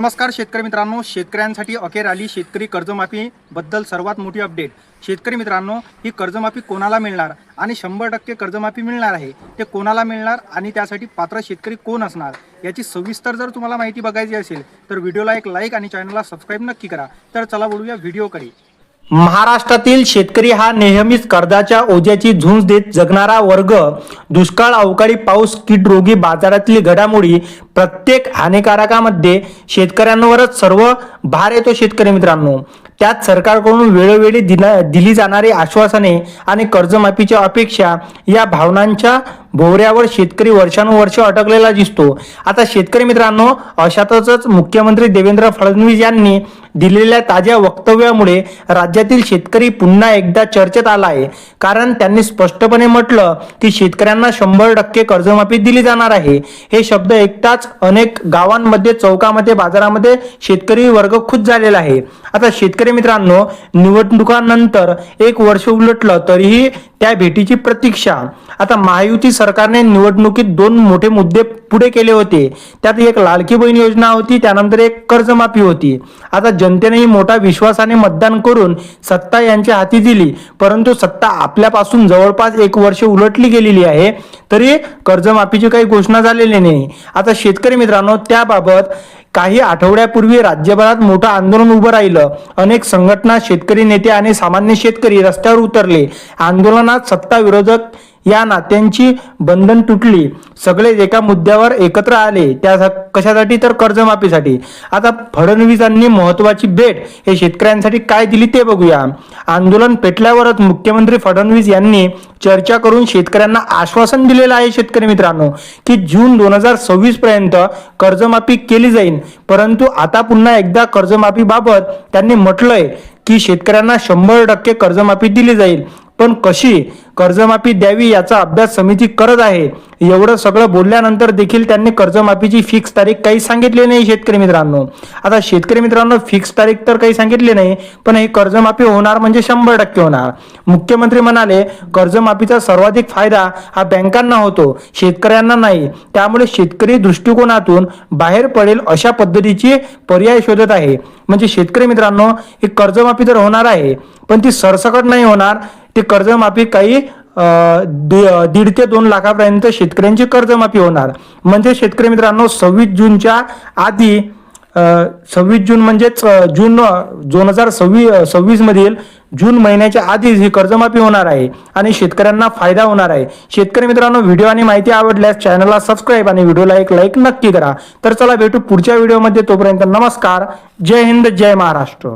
नमस्कार शेतकरी मित्रांनो. शेतकऱ्यांसाठी अखेर आली शेतकरी कर्जमाफी बद्दल सर्वात मोठी अपडेट. शेतकरी मित्रांनो ही कर्जमाफी कोणाला मिळणार आणि शंभर टक्के कर्जमाफी मिळणार आहे ते कोणाला मिळणार आणि त्यासाठी पात्र शेतकरी कोण असणार याची सविस्तर जर तुम्हाला माहिती बघायची असेल तर व्हिडिओला एक लाईक आणि चॅनलला सबस्क्राईब नक्की करा. तर चला बोलूया व्हिडिओकडे महाराष्ट्रातील शेतकरी हा नेहमीच कर्जाच्या ओझ्याची झुंज देत जगणारा वर्ग. दुष्काळ अवकाळी पाऊस कीड रोगी बाजारातली घडामोडी प्रत्येक हानिकारकामध्ये शेतकऱ्यांवरच सर्व भार येतो शेतकरी मित्रांनो. त्यात सरकारकडून वेळोवेळी दिला दिली जाणारी आश्वासने आणि कर्जमाफीच्या अपेक्षा या भावनांच्या भोवऱ्यावर शेतकरी वर्षानुवर्ष अटकलेला दिसतो. आता शेतकरी मित्रांनो अशातच मुख्यमंत्री देवेंद्र फडणवीस यांनी दिलेल्या ताज्या वक्तव्यामुळे राज्यातील शेतकरी पुन्हा एकदा चर्चेत आला आहे कारण त्यांनी स्पष्टपणे म्हटलं की शेतकऱ्यांना शंभर टक्के कर्जमाफी दिली जाणार आहे. हे शब्द ऐकताच अनेक गावांमध्ये चौकामध्ये बाजारामध्ये शेतकरी वर्ग खुश झालेला आहे. आता शेतकरी मित्रांनो निवडणुकांनंतर एक वर्ष उलटलं तरीही त्या भेटीची प्रतीक्षा. आता महायुती सरकारने निवडणुकीत दोन मोठे मुद्दे पुढे केले होते. त्यात एक लाडकी बहीण योजना होती त्यानंतर एक कर्जमाफी होती. आता जनतेनेही मोठा विश्वासाने मतदान करून सत्ता यांच्या हाती दिली परंतु सत्ता आपल्यापासून जवळपास एक वर्ष उलटली गेलेली आहे तरी कर्जमाफीची काही घोषणा झालेली नाही. आता शेतकरी मित्रांनो त्याबाबत काही आठवड्यापूर्वी राज्यभरात मोठं आंदोलन उभं राहिलं. अनेक संघटना शेतकरी नेते आणि सामान्य शेतकरी रस्त्यावर उतरले. आंदोलनात सत्ता विरोधक या नात्यांची बंधन तुटली. सगळे एका मुद्द्यावर एकत्र आले. त्या कशासाठी तर कर्जमाफीसाठी. आता फडणवीसांनी महत्वाची भेट हे शेतकऱ्यांसाठी काय दिली ते बघूया. आंदोलन पेटल्यावरच मुख्यमंत्री फडणवीस यांनी चर्चा करून शेतकऱ्यांना आश्वासन दिलेलं आहे शेतकरी मित्रांनो की जून दोन हजार सव्वीस पर्यंत कर्जमाफी केली जाईल. परंतु आता पुन्हा एकदा कर्जमाफीबाबत त्यांनी म्हटलंय की शेतकऱ्यांना शंभर टक्के कर्जमाफी दिली जाईल. पण कशी? कर्जमाफी द्यावी याचा अभ्यास समिती करत आहे. एवढं सगळं बोलल्यानंतर देखील त्यांनी कर्जमाफीची फिक्स तारीख काही सांगितली नाही शेतकरी मित्रांनो. आता शेतकरी मित्रांनो फिक्स तारीख तर काही सांगितली नाही पण हे कर्जमाफी होणार म्हणजे शंभर टक्के होणार. मुख्यमंत्री म्हणाले कर्जमाफीचा सर्वाधिक फायदा हा बँकांना होतो शेतकऱ्यांना नाही. त्यामुळे शेतकरी दृष्टिकोनातून बाहेर पडेल अशा पद्धतीची पर्याय शोधत आहे. म्हणजे शेतकरी मित्रांनो ही कर्जमाफी तर होणार आहे पण ती सरसकट नाही होणार. ते कर्जमाफी काही दीड ते दोन लाखापर्यंत शेतकऱ्यांची कर्जमाफी होणार. म्हणजे शेतकरी मित्रांनो सव्वीस जूनच्या आधी सव्वीस जून म्हणजेच जून दोन हजार सव्वीस सव्वीस मधील जून महिन्याच्या आधीच ही कर्जमाफी होणार आहे आणि शेतकऱ्यांना फायदा होणार आहे. शेतकरी मित्रांनो व्हिडिओ आणि माहिती आवडल्यास चॅनलला सबस्क्राईब आणि व्हिडिओला एक लाईक नक्की करा. तर चला भेटू पुढच्या व्हिडिओमध्ये. तोपर्यंत नमस्कार. जय हिंद जय महाराष्ट्र.